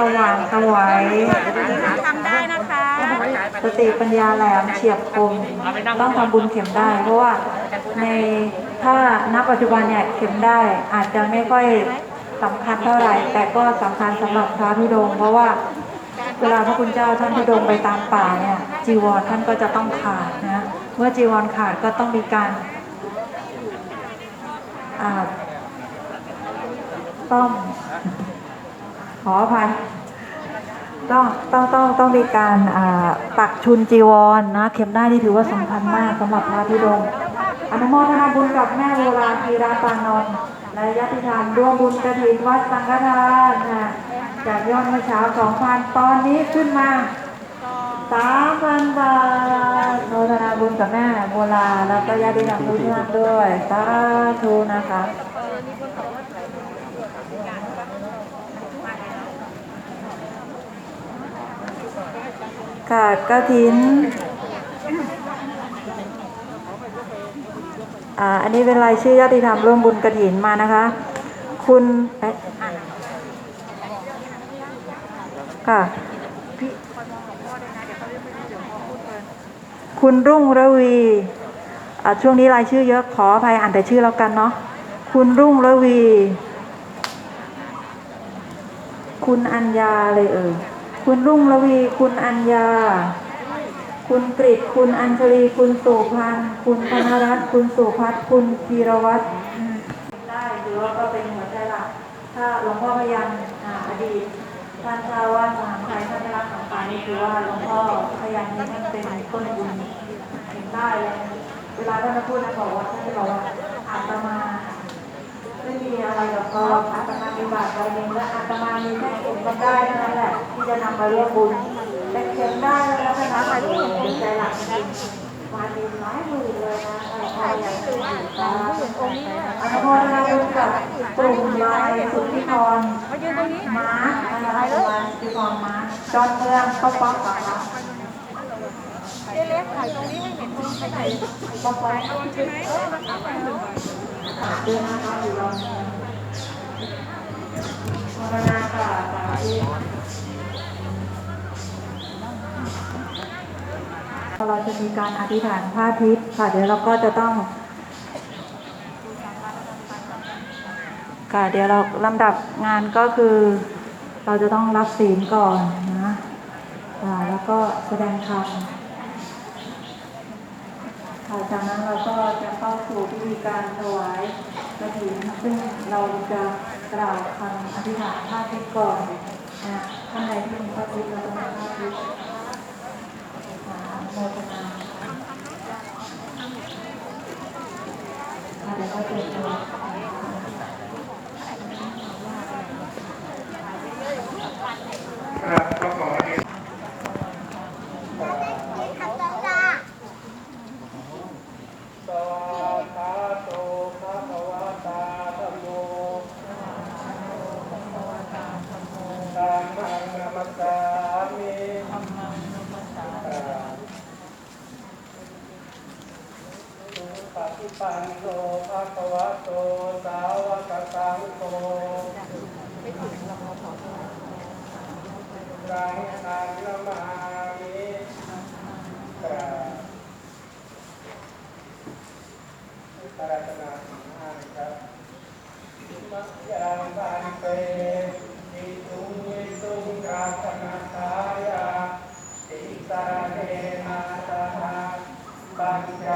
สว่างสวยทำได้นะคะสติปัญญาแหลมเฉียบคมต้องทำบุญเข็มได้ เพราะว่าในถ้าณปัจจุบันเนี่ยเข็มได้อาจจะไม่ค่อยสำคัญเท่าไหร่ แต่ก็สำคัญสำหรับพระธุดงค์เพราะว่าเวลาพระคุณเจ้าท่านธุดงค์ไปตามป่าเนี่ยจีวรท่านก็จะต้องขาดนะเมื่อจีวรขาดก็ต้องมีการอ่าต้อง ขออภัยต้องต้องต้องต้องมีการปักชุนจีวรนนะ เข็มได้นี่ถือว่าสำคัญมากสำหรับพระธุดงอนุโมทนาบุญกับแม่โบราณธีราปานนท์และญาติธรรมร่วมบุญกระถินวัดสังฆทานนะจากยอดเมื่อเช้า2,000ตอนนี้ขึ้นมา3,000บาทโมทนาบุญกับแม่โบราณแล้วก็ญาติธรรมทุกท่านด้วยสาธุนะคะ ค่ะกระถินอ่าอันนี้เป็นรายชื่อญาติธรรมร่วมบุญกระถินมานะคะ คุณเอ๊ะค่ะคุณรุ่งระวีอ่าช่วงนี้รายชื่อเยอะขออภัยอ่านแต่ชื่อแล้วกันเนาะคุณรุ่งระวี คุณอัญญาเลยเอ่ย คุณรุ่งระวี คุณอัญญา คุณกริตคุณอัญชลี คุณโสพันคุณธนรัตน์คุณสุพัฒน์คุณธีรวัตรได้หรือว่าก็เป็นหัวใจหลัก ถ้าหลวงพ่อพยังอ่าอดีตท่านเจ้าว่าสนามไทยท่านได้รับสังขานี่คือว่าหลวงพ่อพยังนี่ท่านเป็นต้นบุญเห็นได้เลยเวลาท่านพูดนะบอกว่าท่านจะบอกว่าอาตมาไม่มีอะไรหรอกก็อาตมา มีบาตรใบหนึ่งและอาตมามีแค่เข็มก็ได้นั้นแหละที่จะนำมาร่วมบุญแต่เข็มได้แล้วก็นะไปร่วมบุญใจหลักจริงๆมาดีหลายหมื่นเลยนะใครอยากจะมีตาอนุโมทนาบุญกับกลุ่มลายสุทธิพรม้านะคะสุทธิพรม้าจอนเมืองเข้าป๊อกกับเราเล็กๆถ่ายตรงนี้ให้เห็นตรงใครป๊อกป๊อกใช่ไหมเออแล้วก็ไปดูเดินะคะอยู่รอ ภาวนาค่ะสาธุเราจะมีการอธิษฐานพระอาทิตย์ค่ะเดี๋ยวเราก็จะต้องค่ะเดี๋ยวเราลำดับงานก็คือ เราจะต้องรับศีลก่อนนะแล้วก็แสดงธรรม ค่ะจากนั้นเราก็จะเข้าสู่พิธีการถวายกระถิ่นซึ่งเราจะกล่าวคำอธิษฐานพระอาทิตย์ก่อนนะท่านใดที่มีพระคุณเราต้องมีพระอาทิตย์อ่าโมทนาค่ะเดี๋ยวก็จะตัวครับ ธิปันโตภะคะวะโต สาวกสังโฆไร้ฆังนมามิตราตระตนาหาครับมัจยาปันเตติตุงยิตุงราตนาคายาติสารเนนาตาบัญญ